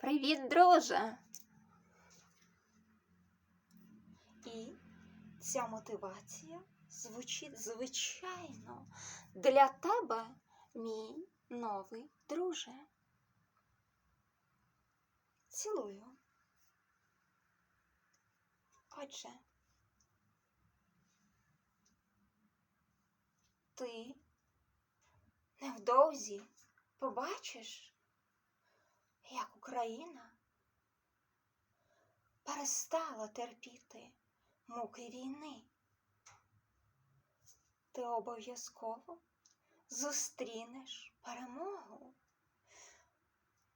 Привіт, друже! І ця мотивація звучить звичайно для тебе, Мій новий друже. цілую. Отже, ти невдовзі побачиш, як Україна перестала терпіти муки війни. Ти обов'язково зустрінеш перемогу.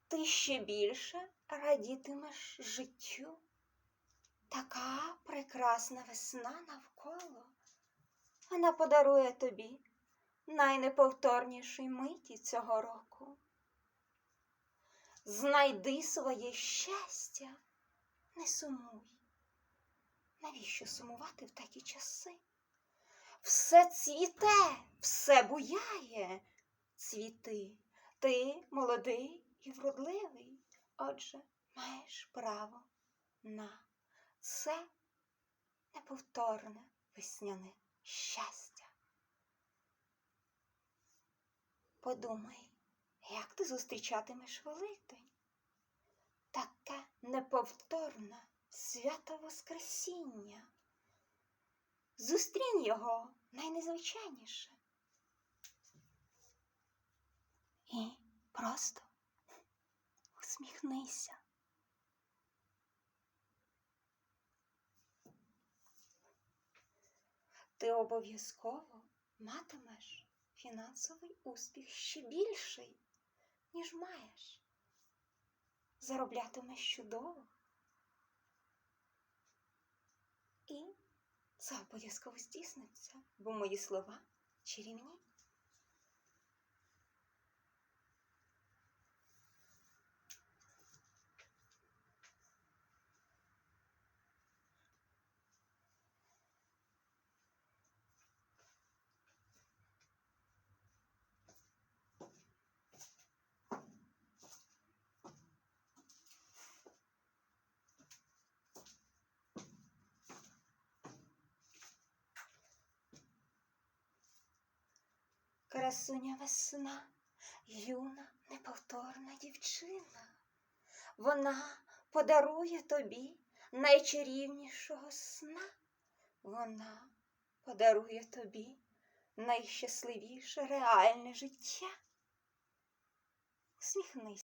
Ти ще більше радітимеш життю. Така прекрасна весна навколо. Вона подарує тобі найнеповторніші миті цього року. Знайди своє щастя, не сумуй. Навіщо сумувати в такі часи? Все цвіте, все буяє. Цвіти. Ти молодий і вродливий, отже, маєш право на це неповторне весняне щастя. Подумай, як ти зустрічатимеш Великдень? Таке неповторне свято Воскресіння. Зустрінь його найнезвичайніше. І просто усміхнися. Ти обов'язково матимеш фінансовий успіх ще більший, ніж маєш. Зароблятимеш чудово. І це обов'язково здійсниться, бо мої слова чарівні. Красуня весна, юна, неповторна дівчина. Вона подарує тобі найчарівнішого сна. Вона подарує тобі найщасливіше реальне життя. Усміхнись.